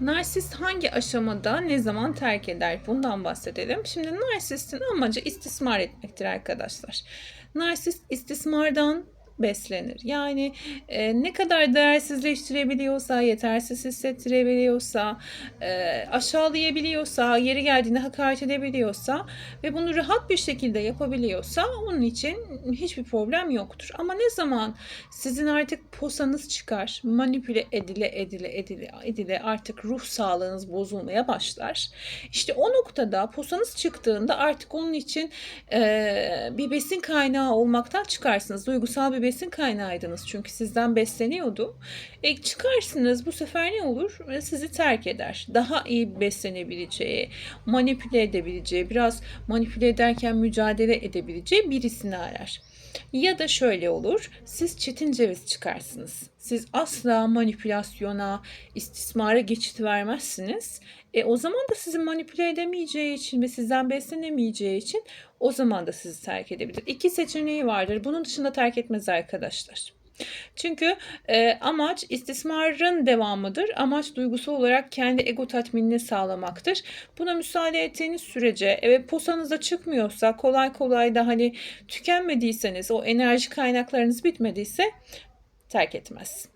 Narsist hangi aşamada ne zaman terk eder? Bundan bahsedelim. Şimdi narsistin amacı istismar etmektir arkadaşlar. Narsist istismardan beslenir. Yani e, ne kadar değersizleştirebiliyorsa, yetersiz hissettirebiliyorsa, e, aşağılayabiliyorsa, yeri geldiğinde hakaret edebiliyorsa ve bunu rahat bir şekilde yapabiliyorsa onun için hiçbir problem yoktur. Ama ne zaman sizin artık posanız çıkar, manipüle edile edile edile edile artık ruh sağlığınız bozulmaya başlar. İşte o noktada posanız çıktığında artık onun için e, bir besin kaynağı olmaktan çıkarsınız. Duygusal bir besin kaynağıydınız çünkü sizden besleniyordu. E, çıkarsınız bu sefer ne olur? E, Sizi terk eder. Daha iyi beslenebileceği, manipüle edebileceği, biraz manipüle ederken mücadele edebileceği birisini arar. Ya da şöyle olur, siz çetin ceviz çıkarsınız. Siz asla manipülasyona, istismara geçit vermezsiniz. E, o zaman da sizi manipüle edemeyeceği için ve sizden beslenemeyeceği için o zaman da sizi terk edebilir. İki seçeneği vardır. Bunun dışında terk etmez arkadaşlar. Çünkü e, amaç istismarın devamıdır. Amaç duygusal olarak kendi ego tatminini sağlamaktır. Buna müsaade ettiğiniz sürece evet posanıza çıkmıyorsa kolay kolay da hani tükenmediyseniz o enerji kaynaklarınız bitmediyse terk etmez.